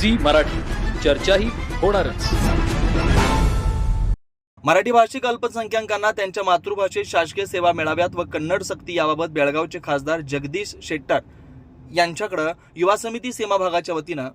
Zee Marathi. चर्चाही होणारच. मराठी भाषिक अल्पसंख्याकांना त्यांच्या मातृभाषेत शासकीय सेवा मिळाव्यात व कन्नड सक्ती याबाबत बेळगावचे खासदार जगदीश शेट्टार यांच्याकडे युवा समिती सीमा भागाच्या वतीनं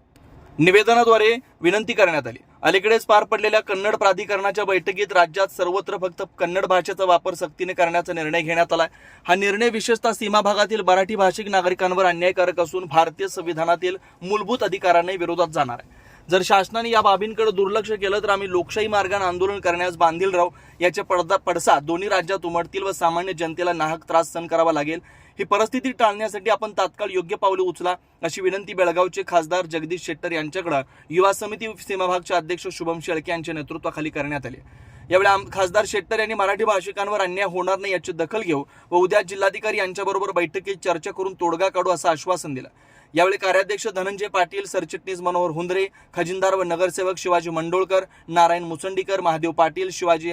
निवेदनाद्वारे विनंती करण्यात आली. अलीकडेच पार पडलेल्या कन्नड प्राधिकरणाच्या बैठकीत राज्यात सर्वत्र फक्त कन्नड भाषेचा वापर सक्तीने करण्याचा निर्णय घेण्यात आलाय. हा निर्णय विशेषतः सीमा भागातील मराठी भाषिक नागरिकांवर अन्यायकारक असून भारतीय संविधानातील मूलभूत अधिकारांनी विरोधात जाणार आहे. जर शासनाने या बाबींकडे दुर्लक्ष केलं तर आम्ही लोकशाही मार्गाने आंदोलन करण्यास बांधील राहू. याचे पडदा पडसा दोन्ही राज्यात उमटतील व सामान्य जनतेला नाहक त्रास सहन करावा लागेल. ही परिस्थिती टाळण्यासाठी आपण तात्काळ योग्य पावले उचला अशी विनंती बेळगावचे खासदार जगदीश शेट्टर यांच्याकडे युवा समिती सीमाभागचे अध्यक्ष शुभम शेळके यांच्या नेतृत्वाखाली करण्यात आले. यावेळी आम- खासदार शेट्टर यांनी मराठी भाषिकांवर अन्याय होणार नाही याची दखल घेऊ व उद्या जिल्हाधिकारी यांच्याबरोबर बैठकीत चर्चा करून तोडगा काढू असं आश्वासन दिलं. यावेळी कार्याध्यक्ष धनंजय पाटील सरचिटणीस मनोहर हुंदरे खजिनदार व नगरसेवक शिवाजी मंडोळकर नारायण मुसंडीकर महादेव पाटील शिवाजी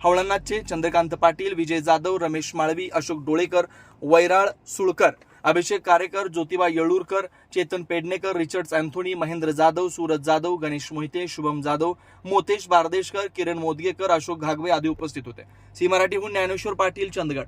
हवळनाथचे चंद्रकांत पाटील विजय जाधव रमेश माळवी अशोक डोळेकर वैराळ सुळकर अभिषेक कारेकर ज्योतिबा येळूरकर चेतन पेडणेकर रिचर्ड्स अँथोनी महेंद्र जाधव सूरज जाधव गणेश मोहिते शुभम जाधव मोतेश बारदेशकर किरण मोदगेकर अशोक घागवे आदी उपस्थित होते. सी मराठीहून ज्ञानेश्वर पाटील चंदगड.